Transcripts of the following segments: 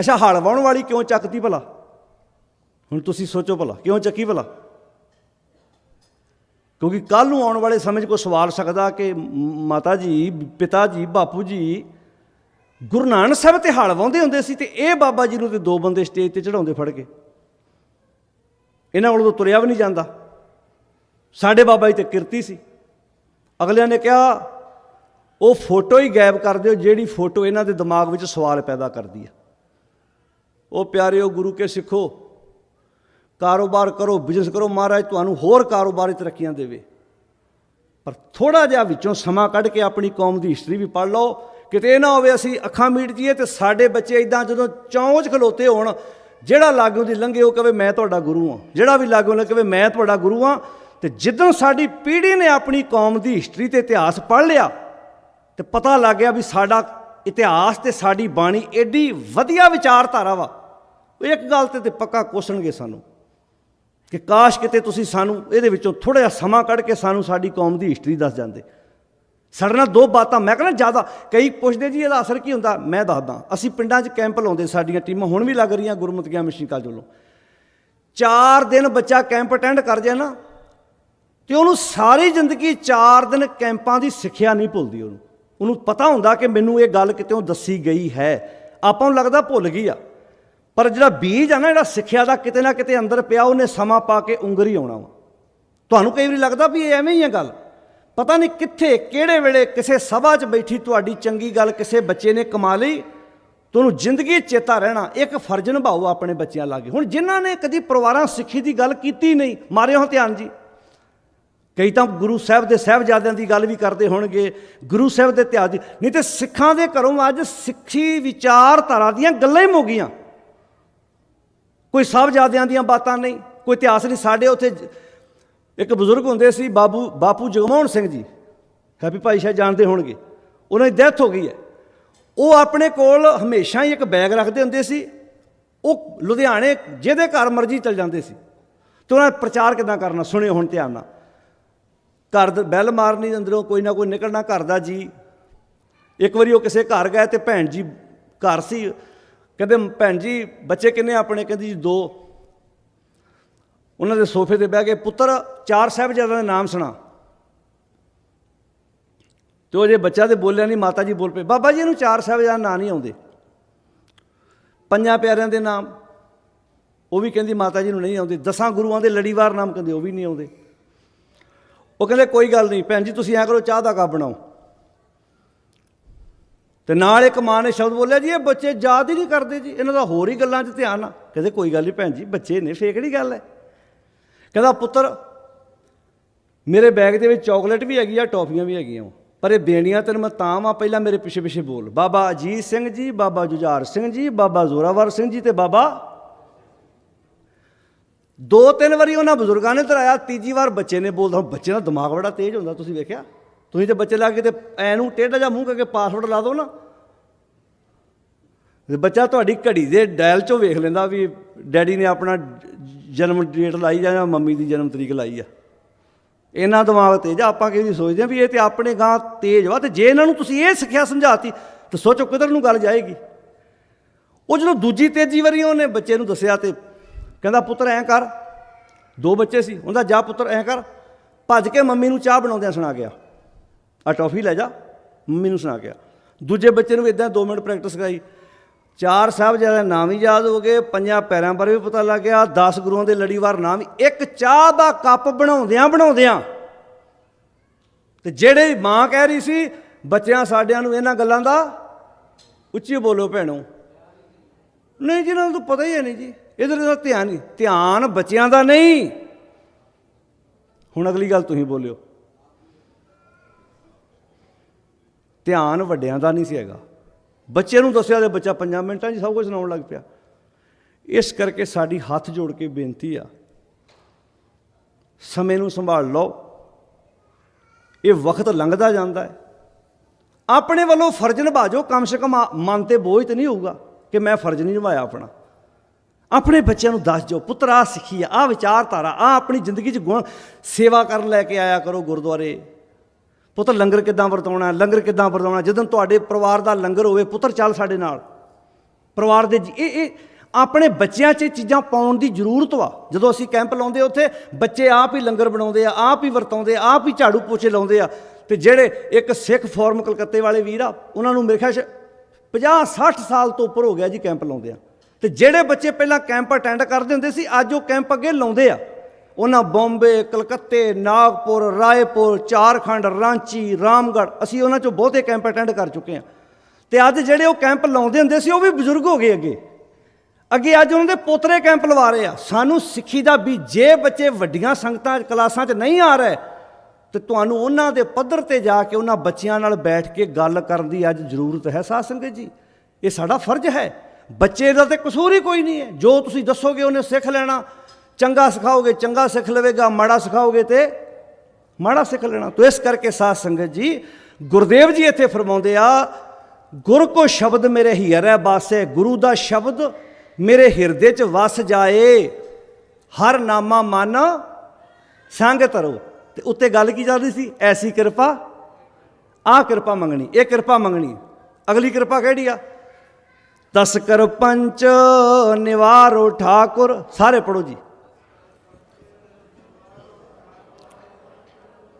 ਅੱਛਾ, ਹਲ ਵਾਉਣ ਵਾਲੀ ਕਿਉਂ ਚੱਕਦੀ ਭਲਾ? ਹੁਣ ਤੁਸੀਂ ਸੋਚੋ ਭਲਾ, ਕਿਉਂ ਚੱਕੀ ਭਲਾ? ਕਿਉਂਕਿ ਕੱਲ ਨੂੰ ਆਉਣ ਵਾਲੇ ਸਮੇਂ 'ਚ ਕੋਈ ਸਵਾਲ ਸਕਦਾ ਕਿ ਮਾਤਾ ਜੀ, ਪਿਤਾ ਜੀ, ਬਾਪੂ ਜੀ ਗੁਰੂ ਨਾਨਕ ਸਾਹਿਬ ਤੇ ਹਲ ਵਾਉਂਦੇ ਹੁੰਦੇ ਸੀ ਤੇ ਇਹ ਬਾਬਾ ਜੀ ਨੂੰ ਤੇ ਦੋ ਬੰਦੇ ਸਟੇਜ ਤੇ ਚੜਾਉਂਦੇ ਫੜ ਕੇ। ਇਹਨਾਂ ਕੋਲੋਂ ਤਾਂ ਤੁਰਿਆ ਵੀ ਨਹੀਂ ਜਾਂਦਾ। ਸਾਡੇ ਬਾਬਾ ਜੀ ਤੇ ਕਿਰਤੀ ਸੀ। ਅਗਲਿਆਂ ਨੇ ਕਿਹਾ, ਉਹ ਫੋਟੋ ਹੀ ਗਾਇਬ ਕਰ ਦਿਓ, ਜਿਹੜੀ ਫੋਟੋ ਇਹਨਾਂ ਦੇ ਦਿਮਾਗ ਵਿੱਚ ਸਵਾਲ ਪੈਦਾ ਕਰਦੀ ਹੈ ਉਹ ਪਿਆਰਿਓ ਗੁਰੂ ਕੇ ਸਿੱਖੋ। ਕਾਰੋਬਾਰ ਕਰੋ ਬਿਜ਼ਨਸ ਕਰੋ ਮਹਾਰਾਜ, ਤੁਹਾਨੂੰ ਹੋਰ ਕਾਰੋਬਾਰੀ ਤਰੱਕੀਆਂ ਦੇਵੇ। ਪਰ ਥੋੜਾ ਜਿਹਾ ਵਿੱਚੋਂ ਸਮਾਂ ਕੱਢ ਕੇ ਆਪਣੀ ਕੌਮ ਦੀ ਹਿਸਟਰੀ ਵੀ ਪੜ੍ਹ ਲਓ। ਕਿਤੇ ਇਹ ਨਾ ਹੋਵੇ ਅਸੀਂ ਅੱਖਾਂ ਮੀਟ ਜੀਏ ਤੇ ਸਾਡੇ ਬੱਚੇ ਇਦਾਂ ਜਦੋਂ ਚੌਂਚ ਖਲੋਤੇ ਹੋਣ, ਜਿਹੜਾ ਲਾਗੋਂ ਦੀ ਲੰਘੇ ਉਹ ਕਵੇ ਮੈਂ ਤੁਹਾਡਾ ਗੁਰੂ ਹਾਂ। ਜਿਹੜਾ ਵੀ ਲਾਗੋਂ ਲੰਘੇ ਕਵੇ ਮੈਂ ਤੁਹਾਡਾ ਗੁਰੂ ਹਾਂ। ਤੇ ਜਦੋਂ ਸਾਡੀ ਪੀੜ੍ਹੀ ਨੇ ਆਪਣੀ ਕੌਮ ਦੀ ਹਿਸਟਰੀ ਤੇ ਇਤਿਹਾਸ ਪੜ੍ਹ ਲਿਆ, ਤੇ ਪਤਾ ਲੱਗ ਗਿਆ ਵੀ ਸਾਡਾ ਇਤਿਹਾਸ ਤੇ ਸਾਡੀ ਬਾਣੀ ਐਡੀ ਵਧੀਆ ਵਿਚਾਰਧਾਰਾ ਵਾ। ਉਹ ਇੱਕ ਗੱਲ ਤੇ ਤੇ ਪੱਕਾ ਕੋਸਣਗੇ ਸਾਨੂੰ ਕਿ ਕਾਸ਼ ਕਿਤੇ ਤੁਸੀਂ ਸਾਨੂੰ ਇਹਦੇ ਵਿੱਚੋਂ ਥੋੜਾ ਜਿਹਾ ਸਮਾਂ ਕੱਢ ਕੇ ਸਾਨੂੰ ਸਾਡੀ ਕੌਮ ਦੀ ਹਿਸਟਰੀ ਦੱਸ ਜਾਂਦੇ। ਸਾਡੇ ਨਾਲ ਦੋ ਬਾਤਾਂ, ਮੈਂ ਕਹਿੰਦਾ ਜ਼ਿਆਦਾ ਕਈ ਪੁੱਛਦੇ ਜੀ ਇਹਦਾ ਅਸਰ ਕੀ ਹੁੰਦਾ? ਮੈਂ ਦੱਸਦਾ, ਅਸੀਂ ਪਿੰਡਾਂ 'ਚ ਕੈਂਪ ਲਾਉਂਦੇ, ਸਾਡੀਆਂ ਟੀਮਾਂ ਹੁਣ ਵੀ ਲੱਗ ਰਹੀਆਂ ਗੁਰਮਤਿਆਂ ਮਿਸ਼ਨ ਕਾਲਜ ਵੱਲੋਂ। ਚਾਰ ਦਿਨ ਬੱਚਾ ਕੈਂਪ ਅਟੈਂਡ ਕਰ ਜਾਏ ਨਾ, ਤੇ ਉਹਨੂੰ ਸਾਰੀ ਜ਼ਿੰਦਗੀ 4 ਦਿਨ ਕੈਂਪਾਂ ਦੀ ਸਿੱਖਿਆ ਨਹੀਂ ਭੁੱਲਦੀ ਉਹਨੂੰ। ਉਹਨੂੰ ਪਤਾ ਹੁੰਦਾ ਕਿ ਮੈਨੂੰ ਇਹ ਗੱਲ ਕਿਤੇੋਂ ਦੱਸੀ ਗਈ ਹੈ। ਆਪਾਂ ਨੂੰ ਲੱਗਦਾ ਭੁੱਲ ਗਈ ਆ। ਪਰ ਜਿਹੜਾ ਬੀਜ ਆ ਨਾ, ਜਿਹੜਾ ਸਿੱਖਿਆ ਦਾ ਕਿਤੇ ਨਾ ਕਿਤੇ ਅੰਦਰ ਪਿਆ, ਉਹਨੇ ਸਮਾਂ ਪਾ ਕੇ ਉਂਗਰੀ ਆਉਣਾ ਵਾ। ਤੁਹਾਨੂੰ ਕਈ ਵਾਰੀ ਲੱਗਦਾ ਵੀ ਇਹ ਐਵੇਂ ਹੀ ਹੈ ਗੱਲ। ਪਤਾ ਨਹੀਂ ਕਿੱਥੇ, ਕਿਹੜੇ ਵੇਲੇ ਕਿਸੇ ਸਭਾ 'ਚ ਬੈਠੀ ਤੁਹਾਡੀ ਚੰਗੀ ਗੱਲ ਕਿਸੇ ਬੱਚੇ ਨੇ ਕਮਾ ਲਈ। ਤੁਹਾਨੂੰ ਜ਼ਿੰਦਗੀ 'ਚ ਚੇਤਾ ਰਹਿਣਾ, ਇੱਕ ਫਰਜ਼ ਨਿਭਾਓ ਆਪਣੇ ਬੱਚਿਆਂ ਲਾਗੇ। ਹੁਣ ਜਿਨ੍ਹਾਂ ਨੇ ਕਦੀ ਪਰਿਵਾਰਾਂ ਸਿੱਖੀ ਦੀ ਗੱਲ ਕੀਤੀ ਨਹੀਂ, ਮਾਰਿਓ ਧਿਆਨ ਜੀ। ਕਈ ਤਾਂ ਗੁਰੂ ਸਾਹਿਬ ਦੇ ਸਾਹਿਬਜ਼ਾਦਿਆਂ ਦੀ ਗੱਲ ਵੀ ਕਰਦੇ ਹੋਣਗੇ, ਗੁਰੂ ਸਾਹਿਬ ਦੇ ਇਤਿਹਾਸ ਦੀ। ਨਹੀਂ ਤੇ ਸਿੱਖਾਂ ਦੇ ਘਰੋਂ ਅੱਜ ਸਿੱਖੀ ਵਿਚਾਰਧਾਰਾ ਦੀਆਂ ਗੱਲਾਂ ਹੀ ਮੁੱਕ ਗਈਆਂ ਕੋਈ ਸਾਹਿਬਜ਼ਾਦਿਆਂ ਦੀਆਂ ਬਾਤਾਂ ਨਹੀਂ, ਕੋਈ ਇਤਿਹਾਸ ਨਹੀਂ। ਸਾਡੇ ਉੱਥੇ ਇੱਕ ਬਜ਼ੁਰਗ ਹੁੰਦੇ ਸੀ, ਬਾਬੂ, ਬਾਪੂ ਜਗਮੋਹਨ ਸਿੰਘ ਜੀ। ਹੈਪੀ ਭਾਈ ਸ਼ਾਹ ਜਾਣਦੇ ਹੋਣਗੇ। ਉਹਨਾਂ ਦੀ ਡੈਥ ਹੋ ਗਈ ਹੈ। ਉਹ ਆਪਣੇ ਕੋਲ ਹਮੇਸ਼ਾ ਹੀ ਇੱਕ ਬੈਗ ਰੱਖਦੇ ਹੁੰਦੇ ਸੀ। ਉਹ ਲੁਧਿਆਣੇ ਜਿਹਦੇ ਘਰ ਮਰਜ਼ੀ ਚਲ ਜਾਂਦੇ ਸੀ। ਤੇ ਉਹਨਾਂ ਨੇ ਪ੍ਰਚਾਰ ਕਿਦਾਂ ਕਰਨਾ, ਸੁਣਿਓ ਹੁਣ ਧਿਆਨ ਨਾਲ। ਘਰ ਦੇ ਬੈਲ ਮਾਰਨੀ ਅੰਦਰੋਂ ਕੋਈ ਨਾ ਕੋਈ ਨਿਕਲਣਾ ਘਰ ਦਾ ਜੀ। ਇੱਕ ਵਾਰੀ ਉਹ ਕਿਸੇ ਘਰ ਗਏ ਤੇ ਭੈਣ ਜੀ ਘਰ ਸੀ। ਕਹਿੰਦੇ, ਭੈਣ ਜੀ, ਬੱਚੇ ਕਿੰਨੇ ਆਪਣੇ? ਕਹਿੰਦੀ, ਜੀ, ਦੋ। ਉਹਨਾਂ ਦੇ ਸੋਫੇ ਤੇ ਬਹਿ ਕੇ, ਪੁੱਤਰ, ਚਾਰ ਸਾਹਿਬਜ਼ਾਦਿਆਂ ਦੇ ਨਾਮ ਸੁਣਾ। ਤੇ ਉਹ ਜੇ ਬੱਚਾ ਤੇ ਬੋਲਿਆ ਨਹੀਂ, ਮਾਤਾ ਜੀ ਬੋਲ ਪਏ, ਬਾਬਾ ਜੀ, ਇਹਨੂੰ ਚਾਰ ਸਾਹਿਬਜ਼ਾਦਿਆਂ ਨਾਂ ਨਹੀਂ ਆਉਂਦੇ। ਪੰਜਾਂ ਪਿਆਰਿਆਂ ਦੇ ਨਾਮ। ਉਹ ਵੀ ਕਹਿੰਦੀ, ਮਾਤਾ ਜੀ ਨੂੰ ਨਹੀਂ ਆਉਂਦੇ। ਦਸਾਂ ਗੁਰੂਆਂ ਦੇ ਲੜੀਵਾਰ ਨਾਮ ਕਹਿੰਦੇ, ਉਹ ਵੀ ਨਹੀਂ ਆਉਂਦੇ। ਉਹ ਕਹਿੰਦੇ, ਕੋਈ ਗੱਲ ਨਹੀਂ, ਭੈਣ ਜੀ, ਤੁਸੀਂ ਐ ਕਰੋ, ਚਾਹ ਦਾ ਕੱਪ ਬਣਾਓ। ਤੇ ਨਾਲ ਇੱਕ ਮਾਂ ਨੇ ਸ਼ਬਦ ਬੋਲਿਆ ਜੀ, ਇਹ ਬੱਚੇ ਯਾਦ ਹੀ ਨਹੀਂ ਕਰਦੇ ਜੀ। ਇਹਨਾਂ ਦਾ ਹੋਰ ਹੀ ਗੱਲਾਂ 'ਚ ਧਿਆਨ ਆ। ਕਹਿੰਦੇ ਕੋਈ ਗੱਲ ਨਹੀਂ ਭੈਣ ਜੀ, ਬੱਚੇ ਨੇ, ਫੇਰ ਕਿਹੜੀ ਗੱਲ ਹੈ? ਕਹਿੰਦਾ ਪੁੱਤਰ, ਮੇਰੇ ਬੈਗ ਦੇ ਵਿੱਚ ਚਾਕਲੇਟ ਵੀ ਹੈਗੀ ਆ, ਟੌਫੀਆਂ ਵੀ ਹੈਗੀਆਂ ਵਾਂ। ਪਰ ਇਹ ਦੇਣੀਆਂ ਤੈਨੂੰ ਮੈਂ ਤਾਂ ਵਾਂ, ਪਹਿਲਾਂ ਮੇਰੇ ਪਿੱਛੇ ਪਿੱਛੇ ਬੋਲ। ਬਾਬਾ ਅਜੀਤ ਸਿੰਘ ਜੀ, ਬਾਬਾ ਜੁਝਾਰ ਸਿੰਘ ਜੀ, ਬਾਬਾ ਜ਼ੋਰਾਵਰ ਸਿੰਘ ਜੀ ਤੇ ਬਾਬਾ ਦੋ ਤਿੰਨ ਵਾਰੀ ਉਹਨਾਂ ਬਜ਼ੁਰਗਾਂ ਨੇ ਤਰਾਇਆ, ਤੀਜੀ ਵਾਰ ਬੱਚੇ ਨੇ ਬੋਲਦਾ, ਬੱਚੇ ਦਾ ਦਿਮਾਗ ਬੜਾ ਤੇਜ਼ ਹੁੰਦਾ, ਤੁਸੀਂ ਵੇਖਿਆ? ਤੁਸੀਂ ਤੇ ਬੱਚੇ ਲਾ ਕੇ ਤੇ ਐ ਨੂੰ ਟੇਢਾ ਜਿਹਾ ਮੂੰਹ ਕਰਕੇ ਪਾਸਵਰਡ ਲਾ ਦਿਓ ਨਾ। ਤੇ ਬੱਚਾ ਤੁਹਾਡੀ ਘੜੀ ਦੇ ਡਾਇਲ ਚੋਂ ਵੇਖ ਲੈਂਦਾ ਵੀ ਡੈਡੀ ਨੇ ਆਪਣਾ ਜਨਮ ਡੇਟ ਲਾਈ ਜਾਂ ਮੰਮੀ ਦੀ ਜਨਮ ਤਰੀਕ ਲਾਈ ਆ। ਇਹਨਾਂ ਦਿਮਾਗ ਤੇਜ਼ ਆ ਆਪਾਂ ਕਿਹਦੀ ਸੋਚਦੇ ਆ ਵੀ ਇਹ ਤੇ ਆਪਣੇ ਗਾਂ ਤੇਜ਼ ਵਾ ਤੇ ਜੇ ਇਹਨਾਂ ਨੂੰ ਤੁਸੀਂ ਇਹ ਸਿੱਖਿਆ ਸਮਝਾਤੀ, ਤਾਂ ਸੋਚੋ ਕਿਧਰ ਨੂੰ ਗੱਲ ਜਾਏਗੀ। ਉਹ ਜਦੋਂ ਦੂਜੀ ਤੇਜ਼ੀ ਵਾਰੀ ਉਹਨੇ ਬੱਚੇ ਨੂੰ ਦੱਸਿਆ ਤੇ ਕਹਿੰਦਾ, ਪੁੱਤਰ, ਐਂ ਕਰ। ਦੋ ਬੱਚੇ ਸੀ, ਉਹਦਾ ਜਾ ਪੁੱਤਰ, ਐਂ ਕਰ। ਭੱਜ ਕੇ ਮੰਮੀ ਨੂੰ ਚਾਹ ਬਣਾਉਂਦਿਆਂ ਸੁਣਾ ਗਿਆ। ਆ ਟੌਫੀ ਲੈ ਜਾ। ਮੰਮੀ ਨੂੰ ਸੁਣਾ ਗਿਆ ਦੂਜੇ ਬੱਚੇ ਨੂੰ ਵੀ ਇਦਾਂ 2 ਮਿੰਟ ਪ੍ਰੈਕਟਿਸ ਕਰਾਈ। ਚਾਰ ਸਾਹਿਬ ਜਿਹਦਾ ਨਾਮ ਹੀ ਯਾਦ ਹੋ ਗਏ, ਪੰਜਾਂ ਪੈਰਾਂ ਬਾਰੇ ਵੀ ਪਤਾ ਲੱਗ ਗਿਆ 10 ਗੁਰੂਆਂ ਦੇ ਲੜੀਵਾਰ ਨਾਮ ਹੀ ਇੱਕ ਚਾਹ ਦਾ ਕੱਪ ਬਣਾਉਂਦਿਆਂ ਬਣਾਉਂਦਿਆਂ ਤੇ ਜਿਹੜੇ ਮਾਂ ਕਹਿ ਰਹੀ ਸੀ, ਬੱਚਿਆਂ ਸਾਡਿਆਂ ਨੂੰ ਇਹਨਾਂ ਗੱਲਾਂ ਦਾ ਉੱਚੀ ਬੋਲੋ ਭੈਣੋ। ਨਹੀਂ ਜੀ, ਇਹਨਾਂ ਨੂੰ ਤਾਂ ਪਤਾ ਹੀ ਹੈ ਨਹੀਂ ਜੀ। ਇਧਰ ਦਾ ਧਿਆਨ ਨਹੀਂ ਧਿਆਨ ਬੱਚਿਆਂ ਦਾ ਨਹੀਂ। ਹੁਣ ਅਗਲੀ ਗੱਲ ਤੁਸੀਂ ਬੋਲਿਓ। ਧਿਆਨ ਵੱਡਿਆਂ ਦਾ ਨਹੀਂ ਸੀ ਹੈਗਾ। ਬੱਚੇ ਨੂੰ ਦੱਸਿਆ ਤੇ ਬੱਚਾ 5 ਮਿੰਟਾਂ 'ਚ ਸਭ ਕੁਝ ਸੁਣਾਉਣ ਲੱਗ ਪਿਆ। ਇਸ ਕਰਕੇ ਸਾਡੀ ਹੱਥ ਜੋੜ ਕੇ ਬੇਨਤੀ ਆ, ਸਮੇਂ ਨੂੰ ਸੰਭਾਲ ਲਓ। ਇਹ ਵਕਤ ਲੰਘਦਾ ਜਾਂਦਾ ਹੈ। ਆਪਣੇ ਵੱਲੋਂ ਫਰਜ਼ ਨਿਭਾਜੋ, ਕਮ ਸੇ ਕਮ ਮਨ ਤੇ ਬੋਝ ਤੇ ਨਹੀਂ ਹੋਊਗਾ ਕਿ ਮੈਂ ਫਰਜ਼ ਨਹੀਂ ਨਿਭਾਇਆ ਆਪਣਾ। ਆਪਣੇ ਬੱਚਿਆਂ ਨੂੰ ਦੱਸ ਜੋ ਪੁੱਤਰ ਆ ਸਿੱਖੀ ਆ ਆ ਵਿਚਾਰਧਾਰਾ ਆ ਆਪਣੀ ਜ਼ਿੰਦਗੀ 'ਚ ਗੁਣ ਸੇਵਾ ਕਰਨ ਲੈ ਕੇ ਆਇਆ ਕਰੋ ਗੁਰਦੁਆਰੇ। ਪੁੱਤਰ ਲੰਗਰ ਕਿੱਦਾਂ ਵਰਤਾਉਣਾ ਲੰਗਰ ਕਿੱਦਾਂ ਵਰਤਾਉਣਾ ਜਦੋਂ ਤੁਹਾਡੇ ਪਰਿਵਾਰ ਦਾ ਲੰਗਰ ਹੋਵੇ, ਪੁੱਤਰ, ਚੱਲ ਸਾਡੇ ਨਾਲ। ਪਰਿਵਾਰ ਦੇ ਜੀ- ਇਹ ਇਹ ਆਪਣੇ ਬੱਚਿਆਂ 'ਚ ਇਹ ਚੀਜ਼ਾਂ ਪਾਉਣ ਦੀ ਜ਼ਰੂਰਤ ਵਾ। ਜਦੋਂ ਅਸੀਂ ਕੈਂਪ ਲਾਉਂਦੇ ਉੱਥੇ, ਬੱਚੇ ਆਪ ਹੀ ਲੰਗਰ ਬਣਾਉਂਦੇ ਆ, ਆਪ ਹੀ ਵਰਤਾਉਂਦੇ ਆ, ਆਪ ਹੀ ਝਾੜੂ ਪੋਚੇ ਲਾਉਂਦੇ ਆ। ਤੇ ਜਿਹੜੇ ਇੱਕ ਸਿੱਖ ਫੋਰਮ ਕਲਕੱਤੇ ਵਾਲੇ ਵੀਰ ਆ, ਉਹਨਾਂ ਨੂੰ ਮੇਰੇ ਖਿਆਲ 'ਚ 50 60 ਸਾਲ ਤੋਂ ਉੱਪਰ ਹੋ ਗਿਆ ਜੀ ਕੈਂਪ ਲਾਉਂਦੇ ਆ। ਤੇ ਜਿਹੜੇ ਬੱਚੇ ਪਹਿਲਾਂ ਕੈਂਪ ਅਟੈਂਡ ਕਰਦੇ ਹੁੰਦੇ ਸੀ, ਅੱਜ ਉਹ ਕੈਂਪ ਅੱਗੇ ਲਾਉਂਦੇ ਆ। ਉਹਨਾਂ ਬੰਬੇ, ਕਲਕੱਤੇ, ਨਾਗਪੁਰ, ਰਾਏਪੁਰ ਚਾਰਖੰਡ ਰਾਂਚੀ, ਰਾਮਗੜ੍ਹ, ਅਸੀਂ ਉਹਨਾਂ ਚੋਂ ਬਹੁਤੇ ਕੈਂਪ ਅਟੈਂਡ ਕਰ ਚੁੱਕੇ ਹਾਂ। ਤੇ ਅੱਜ ਜਿਹੜੇ ਉਹ ਕੈਂਪ ਲਾਉਂਦੇ ਹੁੰਦੇ ਸੀ, ਉਹ ਵੀ ਬਜ਼ੁਰਗ ਹੋ ਗਏ ਅੱਗੇ। ਅੱਗੇ ਅੱਜ ਉਹਨਾਂ ਦੇ ਪੋਤਰੇ ਕੈਂਪ ਲਵਾ ਰਹੇ ਆ। ਸਾਨੂੰ ਸਿੱਖੀ ਦਾ ਵੀ ਜੇ ਬੱਚੇ ਵੱਡੀਆਂ ਸੰਗਤਾਂ ਕਲਾਸਾਂ 'ਚ ਨਹੀਂ ਆ ਰਹੇ, ਤੇ ਤੁਹਾਨੂੰ ਉਹਨਾਂ ਦੇ ਪੱਧਰ ਤੇ ਜਾ ਕੇ ਉਹਨਾਂ ਬੱਚਿਆਂ ਨਾਲ ਬੈਠ ਕੇ ਗੱਲ ਕਰਨ ਦੀ ਅੱਜ ਜ਼ਰੂਰਤ ਹੈ ਸਾਧ ਸੰਗਤ ਜੀ। ਇਹ ਸਾਡਾ ਫਰਜ਼ ਹੈ। ਬੱਚੇ ਦਾ ਤੇ ਕਸੂਰ ਹੀ ਕੋਈ ਨਹੀਂ ਹੈ। ਜੋ ਤੁਸੀਂ ਦੱਸੋਗੇ, ਉਹਨੇ ਸਿੱਖ ਲੈਣਾ। ਚੰਗਾ ਸਿਖਾਓਗੇ, ਚੰਗਾ ਸਿੱਖ ਲਵੇਗਾ, ਮਾੜਾ ਸਿਖਾਓਗੇ ਤੇ ਮਾੜਾ ਸਿੱਖ ਲੈਣਾ। ਤੋ ਇਸ ਕਰਕੇ ਸਾਧ ਸੰਗਤ ਜੀ, ਗੁਰਦੇਵ ਜੀ ਇੱਥੇ ਫਰਮਾਉਂਦੇ ਆ, ਗੁਰ ਕੋ ਸ਼ਬਦ ਮੇਰੇ ਹੀਰੈ ਬਾਸੇ ਗੁਰੂ ਦਾ ਸ਼ਬਦ ਮੇਰੇ ਹਿਰਦੇ ਚ ਵਸ ਜਾਏ। ਹਰ ਨਾਮਾ ਮਨ ਸੰਗ ਤਰੋ ਤੇ ਉੱਤੇ ਗੱਲ ਕੀ ਚੱਲਦੀ ਸੀ? ਐਸੀ ਕਿਰਪਾ ਆ ਕਿਰਪਾ ਮੰਗਣੀ, ਇਹ ਕਿਰਪਾ ਮੰਗਣੀ। ਅਗਲੀ ਕਿਰਪਾ ਕਿਹੜੀ ਆ? ਤਸਕਰ ਪੰਚ ਨਿਵਾਰੋ ਠਾਕੁਰ। ਸਾਰੇ ਪੜੋ ਜੀ।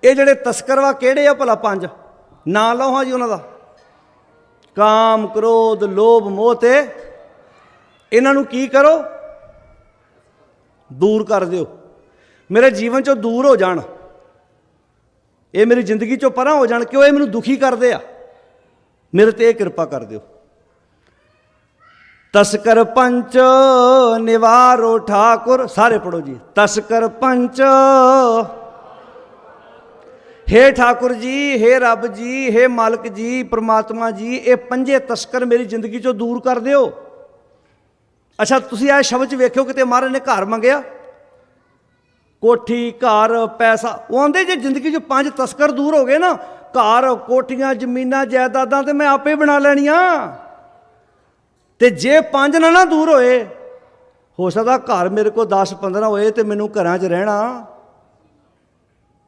ਇਹ ਜਿਹੜੇ ਤਸਕਰ ਵਾ ਕਿਹੜੇ ਆ ਭਲਾ ਪੰਜ? ਨਾਂ ਲਓ ਹਾਂ ਜੀ ਉਹਨਾਂ ਦਾ। ਕਾਮ, ਕ੍ਰੋਧ, ਲੋਭ, ਮੋਹ ਤੇ ਇਹਨਾਂ ਨੂੰ ਕੀ ਕਰੋ? ਦੂਰ ਕਰ ਦਿਓ। ਮੇਰੇ ਜੀਵਨ ਚੋਂ ਦੂਰ ਹੋ ਜਾਣ। ਇਹ ਮੇਰੀ ਜ਼ਿੰਦਗੀ ਚੋਂ ਪਰਾਂ ਹੋ ਜਾਣ, ਕਿਉਂ ਇਹ ਮੈਨੂੰ ਦੁਖੀ ਕਰਦੇ ਆ? ਮੇਰੇ ਤੇ ਇਹ ਕਿਰਪਾ ਕਰ ਦਿਓ। ਤਸਕਰ ਪੰਚ ਨਿਵਾਰੋ ਠਾਕੁਰ। ਸਾਰੇ ਪੜੋ ਜੀ। ਤਸਕਰ ਪੰਚ ਹੇ ਠਾਕੁਰ ਜੀ, ਹੇ ਰੱਬ ਜੀ, ਹੇ ਮਾਲਕ ਜੀ, ਪ੍ਰਮਾਤਮਾ ਜੀ, ਇਹ ਪੰਜੇ ਤਸਕਰ ਮੇਰੀ ਜ਼ਿੰਦਗੀ ਚੋਂ ਦੂਰ ਕਰ ਦਿਓ। ਅੱਛਾ, ਤੁਸੀਂ ਇਹ ਸ਼ਬਦ ਚ ਵੇਖਿਓ ਕਿਤੇ ਮਹਾਰਾਜ ਨੇ ਘਰ ਮੰਗਿਆ। ਕੋਠੀ, ਘਰ, ਪੈਸਾ। ਉਹ ਆਂਦੇ ਜੇ ਜ਼ਿੰਦਗੀ ਚੋਂ ਪੰਜ ਤਸਕਰ ਦੂਰ ਹੋ ਗਏ ਨਾ, ਘਰ, ਕੋਠੀਆਂ, ਜ਼ਮੀਨਾਂ, ਜਾਇਦਾਦਾਂ ਤੇ ਮੈਂ ਆਪੇ ਬਣਾ ਲੈਣੀਆਂ। ਤੇ ਜੇ ਪੰਜ ਨਾ ਨਾ ਦੂਰ ਹੋਏ, ਹੋ ਸਕਦਾ ਘਰ ਮੇਰੇ ਕੋਲ 10 15 ਹੋਏ ਤੇ ਮੈਨੂੰ ਘਰਾਂ 'ਚ ਰਹਿਣਾ।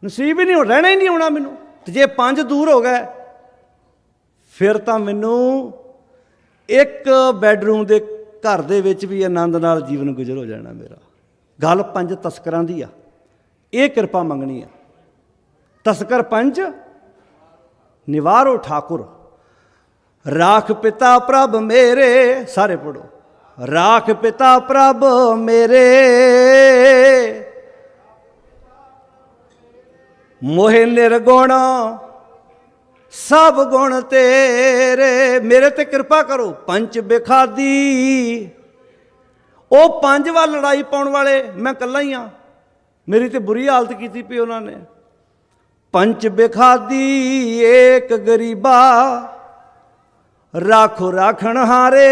ਨਸੀਬ ਹੀ ਨਹੀਂ ਹੋ ਰਹਿਣਾ ਹੀ ਨਹੀਂ ਆਉਣਾ ਮੈਨੂੰ। ਤੇ ਜੇ ਪੰਜ ਦੂਰ ਹੋ ਗਏ, ਫਿਰ ਤਾਂ ਮੈਨੂੰ ਇੱਕ ਬੈੱਡਰੂਮ ਦੇ ਘਰ ਦੇ ਵਿੱਚ ਵੀ ਆਨੰਦ ਨਾਲ ਜੀਵਨ ਗੁਜ਼ਰ ਹੋ ਜਾਣਾ ਮੇਰਾ। ਗੱਲ ਪੰਜ ਤਸਕਰਾਂ ਦੀ ਆ। ਇਹ ਕਿਰਪਾ ਮੰਗਣੀ ਆ। ਤਸਕਰ ਪੰਜ, ਨਿਵਾਰੋ ਠਾਕੁਰ। ਰਾਖ ਪਿਤਾ ਪ੍ਰਭ ਮੇਰੇ, ਸਾਰੇ ਪੜੋ ਰਾਖ ਪਿਤਾ ਪ੍ਰਭ ਮੇਰੇ। ਮੋਹਿ ਨਿਰਗੁਣ, ਸਭ ਗੁਣ ਤੇਰੇ। ਮੇਰੇ ਤੇ ਕਿਰਪਾ ਕਰੋ, ਪੰਜ ਬਿਖਾਦੀ। ਉਹ ਪੰਜ ਵਾਰ ਲੜਾਈ ਪਾਉਣ ਵਾਲੇ, ਮੈਂ ਇਕੱਲਾ ਹੀ ਆ ਮੇਰੀ ਤੇ ਬੁਰੀ ਹਾਲਤ ਕੀਤੀ ਪਈ ਉਹਨਾਂ ਨੇ। ਪੰਜ ਬਿਖਾਦੀ ਏਕ ਗਰੀਬਾ, ਰਾਖੋ ਰਾਖਣ ਹਾਰੇ।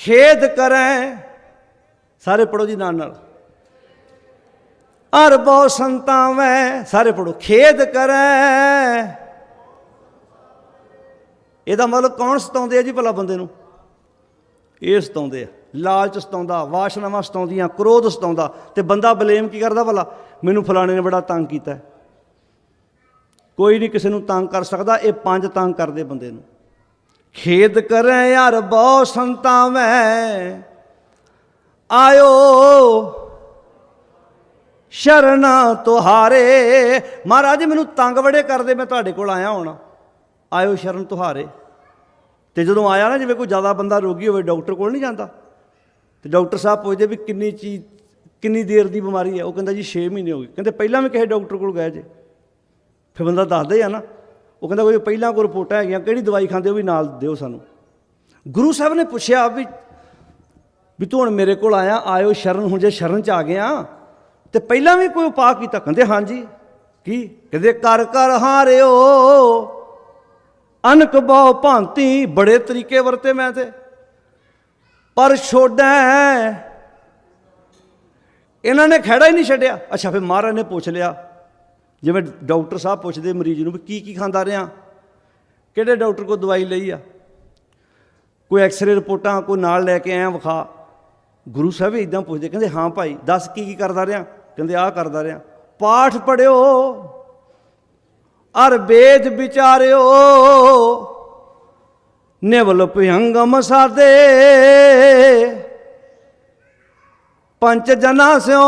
ਖੇਦ ਕਰੈ ਸਾਰੇ ਪੜੋ ਜੀ ਨਾਲ ਨਾਲ। ਅਰ ਬਹੁ ਸੰਤਾਂ ਸਾਰੇ ਪੜੋ, ਖੇਦ ਕਰੈ। ਇਹਦਾ ਮਤਲਬ ਕੌਣ ਸਤਾਉਂਦੇ ਆ ਜੀ ਭਲਾ ਬੰਦੇ ਨੂੰ? ਇਹ ਸਤਾਉਂਦੇ ਆ, ਲਾਲਚ ਸਤਾਉਂਦਾ, ਵਾਸ਼ਨਾਵਾਂ ਸਤਾਉਂਦੀਆਂ, ਕ੍ਰੋਧ ਸਤਾਉਂਦਾ, ਤੇ ਬੰਦਾ ਬਲੇਮ ਕੀ ਕਰਦਾ ਭਲਾ? ਮੈਨੂੰ ਫਲਾਣੇ ਨੇ ਬੜਾ ਤੰਗ ਕੀਤਾ। ਕੋਈ ਨਹੀਂ ਕਿਸੇ ਨੂੰ ਤੰਗ ਕਰ ਸਕਦਾ, ਇਹ ਪੰਜ ਤੰਗ ਕਰਦੇ ਬੰਦੇ ਨੂੰ। ਖੇਦ ਕਰੈ ਯਾਰ ਬਹੁ ਸੰਤਾਂ ਆਇਓ। ਸ਼ਰਨ ਤੁਹਾਰੇ। ਮਹਾਰਾਜ, ਮੈਨੂੰ ਤੰਗ ਬੜੇ ਕਰਦੇ, ਮੈਂ ਤੁਹਾਡੇ ਕੋਲ ਆਇਆ ਹੋਣਾ। ਆਇਓ ਸ਼ਰਨ ਤੁਹਾਰੇ। ਤੇ ਜਦੋਂ ਆਇਆ ਨਾ, ਜਿਵੇਂ ਕੋਈ ਜ਼ਿਆਦਾ ਬੰਦਾ ਰੋਗੀ ਹੋਵੇ, ਡਾਕਟਰ ਕੋਲ ਨਹੀਂ ਜਾਂਦਾ। ਤੇ ਡਾਕਟਰ ਸਾਹਿਬ ਪੁੱਛਦੇ ਵੀ ਕਿੰਨੀ ਚੀਜ਼, ਕਿੰਨੀ ਦੇਰ ਦੀ ਬਿਮਾਰੀ ਹੈ? ਉਹ ਕਹਿੰਦਾ ਜੀ 6 ਮਹੀਨੇ ਹੋ ਗਏ। ਕਹਿੰਦੇ ਪਹਿਲਾਂ ਵੀ ਕਿਸੇ ਡਾਕਟਰ ਕੋਲ ਗਏ ਜੇ। ਫਿਰ ਬੰਦਾ ਦੱਸਦਾ ਹੀ ਆ ਨਾ। ਉਹ ਕਹਿੰਦਾ ਕੋਈ ਪਹਿਲਾਂ ਕੋਈ ਰਿਪੋਰਟਾਂ ਹੈਗੀਆਂ, ਕਿਹੜੀ ਦਵਾਈ ਖਾਂਦੇ ਉਹ ਵੀ ਨਾਲ ਦਿਓ ਸਾਨੂੰ। ਗੁਰੂ ਸਾਹਿਬ ਨੇ ਪੁੱਛਿਆ ਵੀ ਵੀ ਤੂੰ ਹੁਣ ਮੇਰੇ ਕੋਲ ਆਇਆ, ਆਇਓ ਸ਼ਰਨ, ਹੁਣ ਜੇ ਸ਼ਰਨ ਚ ਆ ਗਿਆ ਤੇ ਪਹਿਲਾਂ ਵੀ ਕੋਈ ਉਪਾਅ ਕੀਤਾ? ਕਹਿੰਦੇ, ਹਾਂਜੀ। ਕੀ? ਕਹਿੰਦੇ ਕਰ ਕਰ ਹਾਰਿਓ। ਅਨਕ ਬਹੁ ਭਾਂਤੀ, ਬੜੇ ਤਰੀਕੇ ਵਰਤੇ ਮੈਂ ਤੇ। ਪਰ ਛੋੜੈ ਇਹਨਾਂ ਨੇ ਖੜਾ ਹੀ ਨਹੀਂ ਛੱਡਿਆ। ਅੱਛਾ, ਫਿਰ ਮਹਾਰਾਜ ਨੇ ਪੁੱਛ ਲਿਆ। ਜਿਵੇਂ ਡਾਕਟਰ ਸਾਹਿਬ ਪੁੱਛਦੇ ਮਰੀਜ਼ ਨੂੰ ਵੀ ਕੀ ਕੀ ਖਾਂਦਾ ਰਿਹਾ। ਕਿਹੜੇ ਡਾਕਟਰ ਕੋਲ ਦਵਾਈ ਲਈ ਆ? ਕੋਈ ਐਕਸ-ਰੇ ਰਿਪੋਰਟਾਂ, ਕੋਈ ਨਾਲ ਲੈ ਕੇ ਆਇਆ ਵਿਖਾ। ਗੁਰੂ ਸਾਹਿਬ ਵੀ ਇਦਾਂ ਪੁੱਛਦੇ, ਕਹਿੰਦੇ, ਹਾਂ ਭਾਈ, ਦੱਸ ਕੀ ਕੀ ਕਰਦਾ ਰਿਹਾ? ਕਹਿੰਦੇ ਆਹ ਕਰਦਾ ਰਿਹਾ। ਪਾਠ ਪੜਿਓ, ਅਰ ਵੇਦ ਵਿਚਾਰਿਓ, ਨਿਵਲ ਭਯੰਗਮ ਸਾਦੇ। ਪੰਚ ਜਨਾ ਸਿਓ,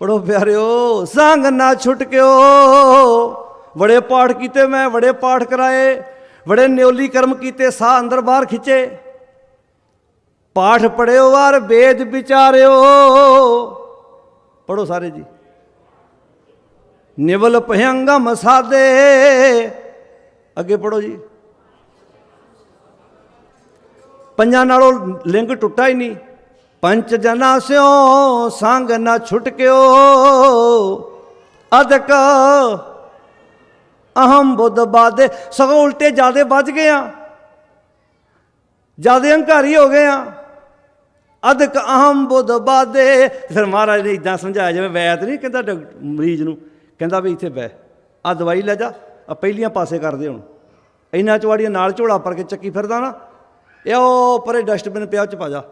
ਪੜੋ ਪਿਆਰਿਓ, ਸੰਗ ਨਾ ਛੁਟਕਿਓ। ਬੜੇ ਪਾਠ ਕੀਤੇ ਮੈਂ ਬੜੇ ਪਾਠ ਕਰਾਏ ਬੜੇ ਨਿਉਲੀ ਕਰਮ ਕੀਤੇ, ਸਾਹ ਅੰਦਰ ਬਾਹਰ ਖਿੱਚੇ। ਪਾਠ ਪੜਿਓ ਵਾਰ, ਵੇਦ ਵਿਚਾਰਿਓ। ਪੜੋ ਸਾਰੇ ਜੀ। ਨਿਵਲ ਭਯੰਗਮ ਸਾਦੇ। ਅੱਗੇ ਪੜੋ ਜੀ। ਪੰਜਾਂ ਨਾਲੋਂ ਲਿੰਗ ਟੁੱਟਾ ਹੀ ਨਹੀਂ। ਪੰਚ ਜਨਾ ਸਿਓ, ਸੰਗ ਨਾ ਛੁਟਕਿਓ। ਅਦਕ ਅਹਮ ਬੁੱਧ ਬਾਦੇ। ਸਗੋਂ ਉਲਟੇ ਜਿਆਦੇ ਵੱਜ ਗਏ ਆ। ਜਿਆਦੇ ਹੰਕਾਰੀ ਹੋ ਗਏ ਆ। ਅਦਕ ਅਹਮ ਬੁੱਧ ਬਾਦੇ। ਫਿਰ ਮਹਾਰਾਜ ਨੇ ਇਦਾਂ ਸਮਝਾਇਆ, ਜਿਵੇਂ ਵੈਦ ਨਹੀਂ ਕਹਿੰਦਾ ਡਾਕ- ਮਰੀਜ਼ ਨੂੰ, ਕਹਿੰਦਾ ਵੀ ਇੱਥੇ ਬਹਿ, ਆ ਦਵਾਈ ਲੈ ਜਾ, ਆ ਪਹਿਲੀਆਂ ਪਾਸੇ ਕਰਦੇ ਹੁਣ। ਇੰਨਾ ਚਵਾੜੀਆਂ ਨਾਲ ਝੋਲਾ ਪਰ ਕੇ ਚੱਕੀ ਫਿਰਦਾ ਨਾ, ਇਹ ਉਹ ਪਰੇ ਡਸਟਬਿਨ ਪਿਆ ਚ ਪਾ ਜਾ।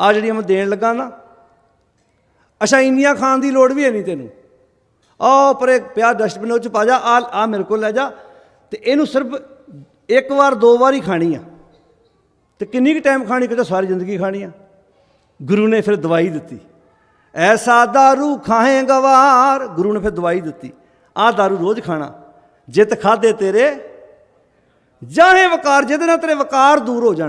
ਆ ਜਿਹੜੀਆਂ ਮੈਂ ਦੇਣ ਲੱਗਾ ਨਾ, ਅੱਛਾ, ਇੰਨੀਆਂ ਖਾਣ ਦੀ ਲੋੜ ਵੀ ਹੈ ਨਹੀਂ ਤੈਨੂੰ। ਆ ਪਰੇ ਪਿਆ ਡਸਟਬਿਨ ਉਹ ਚ ਪਾ ਜਾ, ਆ ਆ ਮੇਰੇ ਕੋਲ ਲੈ ਜਾ, ਤੇ ਇਹਨੂੰ ਸਿਰਫ ਇੱਕ ਵਾਰ, ਦੋ ਵਾਰ ਹੀ ਖਾਣੀ ਆ। ਤੇ ਕਿੰਨੀ ਕੁ ਟਾਈਮ ਖਾਣੀ ਕਿਤੇ ਸਾਰੀ ਜ਼ਿੰਦਗੀ ਖਾਣੀ ਆ ਗੁਰੂ ਨੇ ਫਿਰ ਦਵਾਈ ਦਿੱਤੀ ਐਸਾ दारू ਖਾਏ ਗਵਾਰ ਗੁਰੂ ਨੇ ਫਿਰ ਦਵਾਈ ਦਿੱਤੀ ਆਹ दारू ਰੋਜ਼ ਖਾਣਾ ਜਿਤ ਖਾਦੇ ਤੇਰੇ ਜਾਹੇ ਵਕਾਰ ਜਿਹਦੇ ਨਾਲ ਤੇਰੇ ਵਕਾਰ ਦੂਰ ਹੋ ਜਾਣ